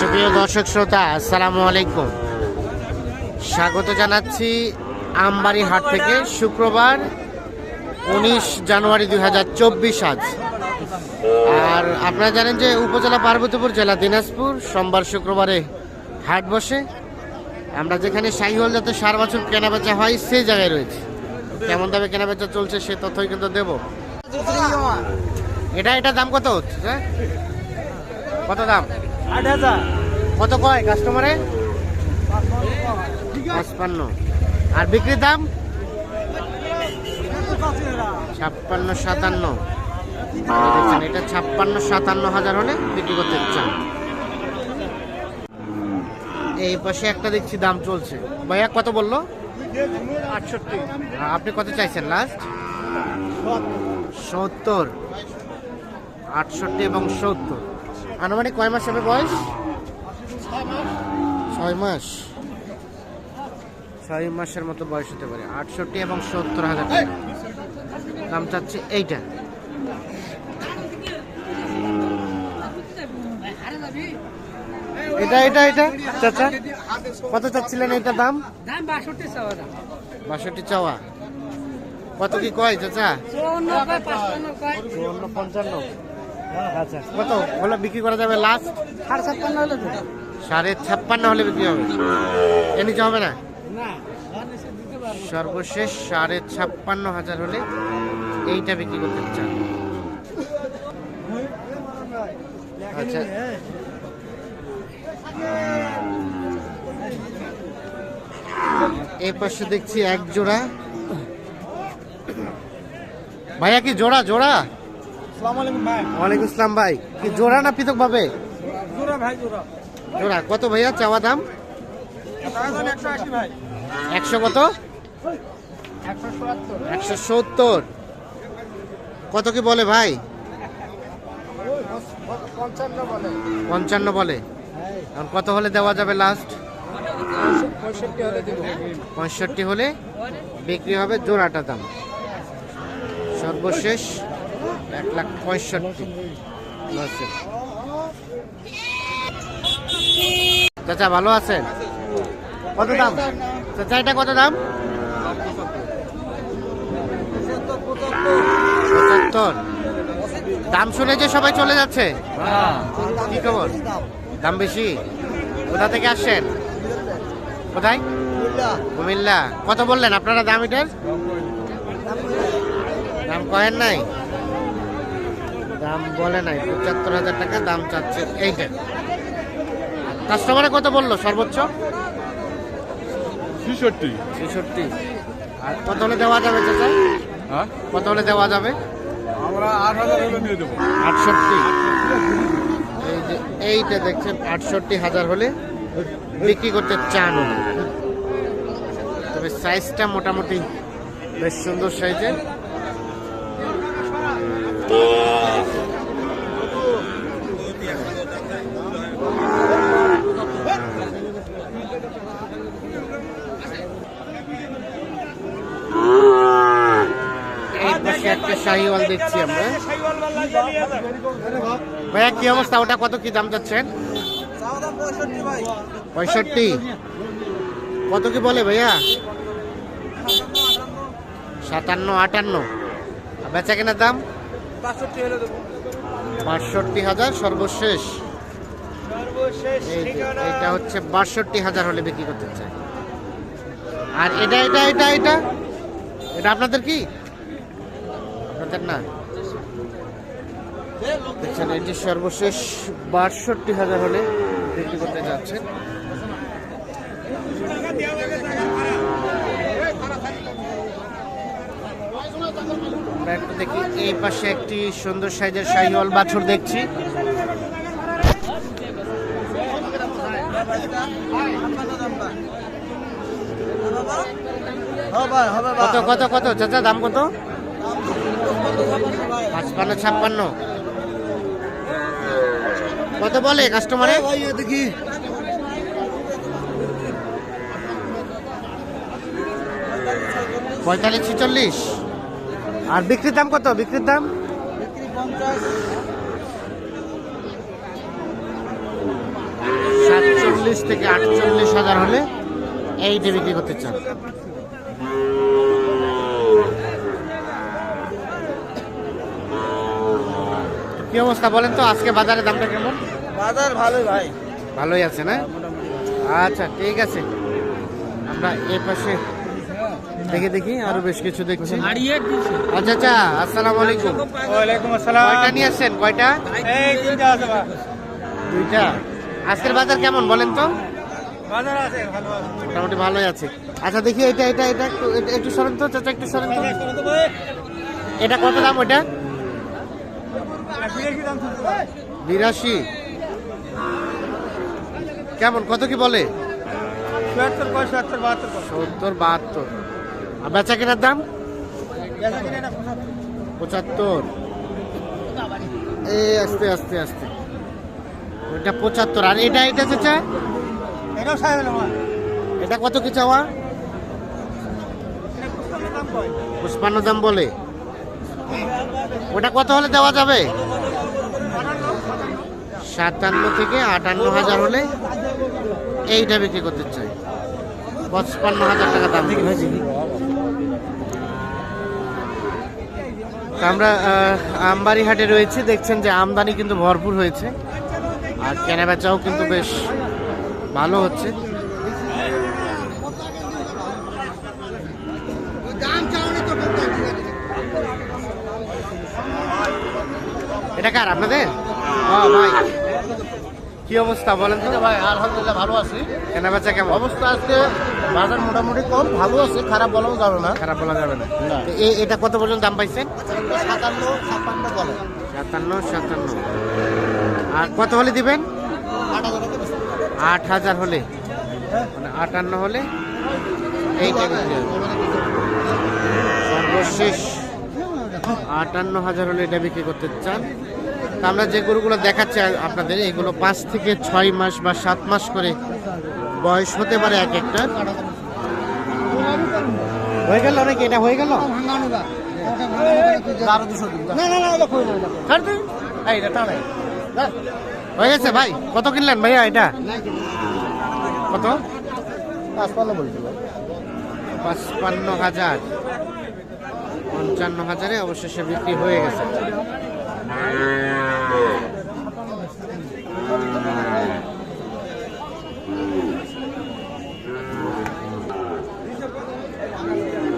সুপ্রিয় দর্শক শ্রোতা আসসালামু আলাইকুম। স্বাগত জানাচ্ছি আমবাড়ি হাট থেকে। শুক্রবার উনিশ জানুয়ারি দুই হাজার চব্বিশ আজ। আর আপনারা জানেন যে উপজেলা পার্বতীপুর জেলা দিনাজপুর সোমবার শুক্রবারে হাট বসে। আমরা যেখানে শাহিওয়াল যাতে সার বছর কেনাবেচা হয় সেই জায়গায় রয়েছে। কেমন দামে কেনাবেচা চলছে সে তথ্যই কিন্তু দেবো। এটা এটা দাম কত হচ্ছে হ্যাঁ? কত দাম? আট হাজার। কত কয় কাস্টমারে পাঁচপান্ন। আর বিক্রির দাম? ছাপ্পান্ন সাতান্ন। এটা ছাপ্পান্ন সাতান্ন হাজার হলে বিক্রি করতে চান। এই পাশে একটা দেখছি দাম চলছে। ভাইয়া কত বলল? আটষট্টি। আপনি কত চাইছেন লাস্ট সত্তর। আটষট্টি এবং সত্তর। আনুমানিক কয় মাস হবে বয়স? ছয় মাস। ছয় মাসের মতো বয়স হতে পারে। আটষট্টি এবং সত্তর হাজার টাকা। দাম চাচ্ছে এইটা। এটা এটা এটা? চাচা কত চাচ্ছিলেন এটা দাম? দাম বাষট্টি চাওয়া কত কি কয় চাচা? চুয়ান্ন পঞ্চান্ন। আচ্ছা কত? হলে বিক্রি করা যাবে লাস্ট সাড়ে ছাপ্পান্ন হলে সাড়ে ছাপ্পান্ন হলে বিক্রি হবে। এর নিচে হবে না। সর্বশেষ সাড়ে ছাপ্পান্ন হাজার হলে এইটা বিক্রি করতে চান। আচ্ছা। এই পাশে দেখছি এক জোড়া। ভাইয়া কি জোড়া? জোড়া? ওয়ালাইকুম ইসলাম ভাই। কি জোড়া না পৃথক ভাবে? জোড়া কত ভাইয়া চাওয়া দাম? একশো কত? একশো সত্তর। কত কি বলে ভাই? পঞ্চান্ন বলে। এখন কত হলে দেওয়া যাবে লাস্ট পঁয়ষট্টি হলে বিক্রি হবে জোড়াটা দাম। সর্বশেষ। এক লাখ পঁয়ষট্টি। চাচা, ভালো আছেন? কত দাম? চাচা, এটা কত দাম? পঁচাত্তর। দাম শুনে যে সবাই চলে যাচ্ছে? কি খবর? দাম বেশি? কোথা থেকে আসছেন? কোথায়? কুমিল্লা। কত বললেন আপনারা দাম এটার? দাম কয়েন নাই? দাম বলে নাই পঁচাত্তর হাজার টাকা দাম চাচ্ছে। এইটা কাস্টমারে কত বলল সর্বোচ্চ? ছেষট্টি। ছেষট্টি। আর কত হলে দেওয়া যাবে চাচা? হ্যাঁ? কত হলে দেওয়া যাবে? আমরা আট হাজার হলে দিয়ে দেবো। আটষট্টি। এই যে এইটা দেখছেন আটষট্টি হাজার হলে বিক্রি করতে চান তবে সাইজটা মোটামুটি বেশ সুন্দর সাইজের এই পাশে একটা শাহিওয়াল দেখছি আমরা। ভাইয়া, কি অবস্থা? ওটা কত কি দাম যাচ্ছেন? পঁয়ষট্টি। কত কি বলে ভাইয়া? সাতান্ন, আটান্ন। বেচা কেনার দাম? বাষট্টি হাজার, সর্বশেষ। এটা হচ্ছে বাষট্টি হাজার হলে বিক্রি করতে চাই। আর এটা এটা এটা এটা? এটা আপনাদের কি? আপনাদের না। দেখছেন, এটি সর্বশেষ বাষট্টি হাজার হলে বিক্রি করতে যাচ্ছেন। দেখি, এই পাশে একটি সুন্দর সাইজের শাহিওয়াল বাছুর দেখছি। কত কত কত, চাচা, দাম কত? পাঁচপান্ন ছাপ্পান্ন। কত বলে কাস্টমারে দেখি। পঁয়তাল্লিশ ছিচল্লিশ। আর বিক্রির দাম কত? বিক্রির দাম? বিক্রি পঞ্চাশ চল্লিশ থেকে আটচল্লিশ হাজার হলে এইটা বিক্রি করতে চান। কি অবস্থা বলেন তো আজকে বাজারের দামটা কেমন? বাজার ভালোই ভাই। ভালোই আছে না? আচ্ছা ঠিক আছে। আমরা এ পাশে দেখে দেখি আরও বেশ কিছু দেখছি। আচ্ছা আচ্ছা আসসালামু আলাইকুম। ওয়ালাইকুম আসসালাম। কয়টা নিয়ে আসছেন? কয়টা? এই তিনটা আছে দুইটা। আজকের বাজার কেমন বলেন তো? বাজার আছে ভালো মোটামুটি ভালোই আছে। আচ্ছা দেখি এটা এটা এটা একটু এটা একটু সরেন তো চাচা একটু সরেন তো। এটা কত দাম ওটা বিরাশি কেমন? কত কি বলে? সত্তর বাহাত্তর আর বেচা কেনার দাম? পঁচাত্তর। এই আস্তে আস্তে আস্তে। ওইটা পঁচাত্তর। আর এটা এটা চাচা এটা কত কি চাওয়া? পুষ্পান্ন দাম বলে। ওটা কত হলে দেওয়া যাবে? সাতান্ন থেকে আটান্ন হাজার হলে এইটা বিক্রি করতে চাই। পঁচপান্ন হাজার টাকা দাম। আমরা আমবাড়ি হাটে রয়েছে, দেখছেন যে আমদানি কিন্তু ভরপুর হয়েছে। আর কেনাবেচাও কিন্তু বেশ ভালো হচ্ছে। এটা কার আপনাদের? ও ভাই। কি অবস্থা বলেন তো। ভাই আলহামদুলিল্লাহ ভালো আছি। কেনাবেচা কেমন? অবস্থা আজকে বাজার মোটামুটি কম ভালো আছে খারাপ বলাও যাবে না। খারাপ বলা যাবে না। এটা কত পর্যন্ত দাম পাইছেন? সাতান্ন ছাপ্পান্ন বলে। সাতান্ন সাতান্ন। আর কত হলে দিবেন? আট হাজার হলে মানে আটান্ন হলে? এইটা সর্বশেষ আটান্ন হাজার হলে এটা বিক্রি করতে চান। তা আমরা যে গরুগুলো দেখাচ্ছি আপনাদের, এগুলো পাঁচ থেকে ছয় মাস বা সাত মাস করে বয়স হতে পারে এক একটা। হয়ে গেল নাকি? এটা হয়ে গেল? হয়ে গেছে ভাই? কত কিনলেন ভাইয়া এটা? কত। পাঁচপান্ন হাজার পঞ্চান্ন হাজারে অবশেষে বিক্রি হয়ে গেছে।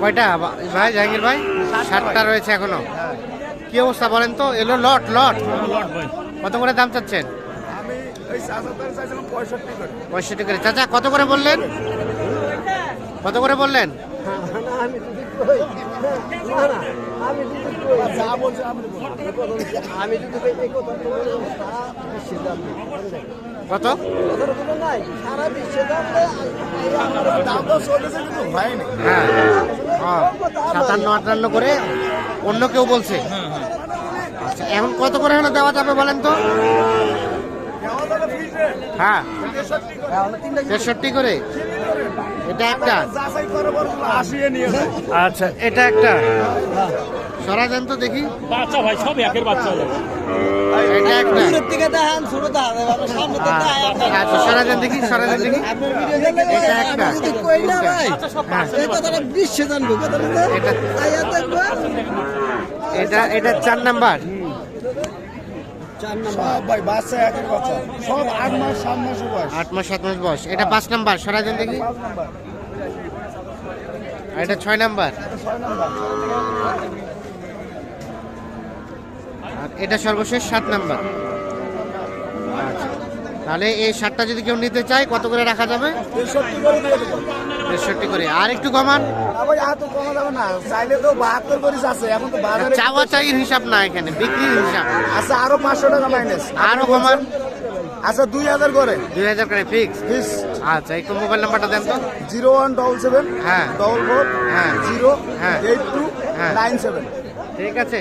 কয়টা? ভাই, জাহাঙ্গীর ভাই, সাতটা রয়েছে এখনও। কি অবস্থা বলেন তো? এলো লট লট। কত করে দাম চাচ্ছেন? পঁয়ষট্টি করে। চাচা, কত করে বললেন? কত করে বললেন? আমি যদি। কত? সারা বিশ্বের দাম তো চলেছে কিন্তু হয়নি হ্যাঁ। হ্যাঁ, সাতান্ন আটান্ন করে অন্য কেউ বলছে। আচ্ছা এখন কত করে হলে দেওয়া যাবে বলেন তো? হ্যাঁ। তেষট্টি করে? এটা একটা। যাচাই করে বলুন, আসিয়ে নিয়ে যায় আচ্ছা এটা একটা। সরা দেন তো দেখি। বাচ্চা ভাই সব একের বাচ্চা এটা একটা। দূরের থেকে দেখান, ছোট দেখান, সামনে থেকে দেখান, আচ্ছা সরা দেখি সরা দেখি আপনার ভিডিও দেখে। ভাই, এটা একটা। কই না ভাই, এই কথাটা বিশ্বে জানব, কথাটা না? এটা আইয়া দেখব। এটা এটা চার নাম্বার। সব ভাই বাচ্চা একের বাচ্চা সব আট মাস সাত মাস বয়স। আট মাস সাত মাস বয়স। এটা পাঁচ নাম্বার সরা দেখি। আর এটা ছয় নাম্বার। আর এটা সর্বশেষ সাত নাম্বার। তাহলে এই সাতটা যদি কেউ নিতে চায় কত করে রাখা যাবে? তেষট্টি করে। আর একটু কমান। চাওয়া চাইয়ের হিসাব না এখানে বিক্রির হিসাব। আচ্ছা আরও পাঁচশো টাকা মাইনাস আরও কমান। আচ্ছা দুই হাজার করে। দুই হাজার করে ফিক্স আচ্ছা একটু মোবাইল নাম্বারটা দেন তো। জিরো ওয়ান ডবল সেভেন হ্যাঁ। ডবল ফোর হ্যাঁ। জিরো হ্যাঁ। এইট টু হ্যাঁ। Nine seven. ঠিক আছে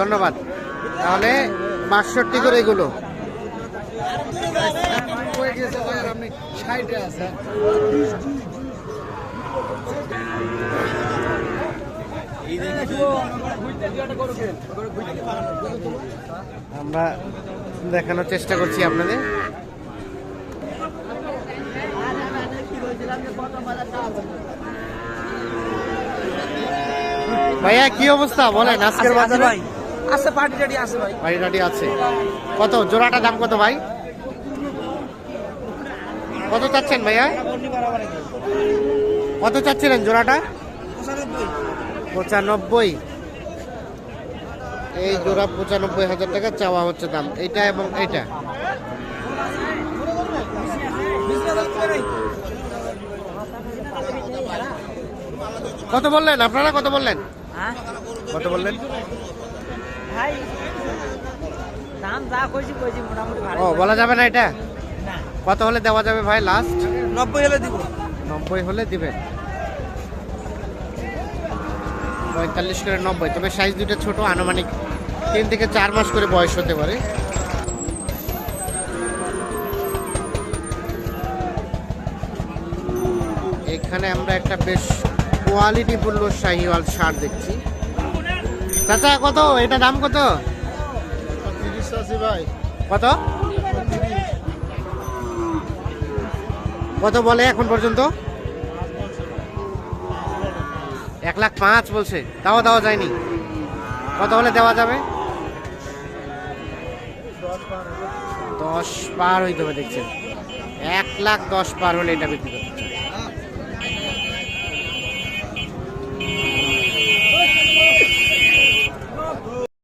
ধন্যবাদ। তাহলে বাষট্টি করে এগুলো। আমরা দেখানোর চেষ্টা করছি আপনাদের। ভাইয়া কি অবস্থা? বলেন আজকের বাজারে? ভাই। আছে পার্টি টাটি আছে ভাই। বাড়ি টাড়ি আছে। কত? জোড়াটা দাম কত ভাই? কত চাচ্ছেন ভাইয়া? কত চাচ্ছিলেন জোড়াটা? পঁচানব্বই। এই জোড়া পঁচানব্বই হাজার টাকা চাওয়া হচ্ছে দাম। এইটা এবং এইটা। কত বললেন? আপনারা কত বললেন? কত বললেন? ও বলা যাবে না এটা? কত হলে দেওয়া যাবে ভাই লাস্ট নব্বই হলে দিব। নব্বই হলে দিবেন। পঁয়তাল্লিশ করে নব্বই তবে সাইজ দুটো ছোট আনুমানিক তিন থেকে চার মাস করে বয়স হতে পারে। এখানে আমরা একটা বেশ কোয়ালিটি কোয়ালিটিপূর্ণ শাহিওয়াল সার দেখছি। চাচা কত? এটা দাম কত? ভাই। কত? কত বলে এখন পর্যন্ত? এক লাখ পাঁচ বলছে। তাও দেওয়া যায়নি। কত হলে দেওয়া যাবে? দশ পার হইতে হবে, দেখছেন। এক লাখ দশ পার হলে এটা বিক্রি।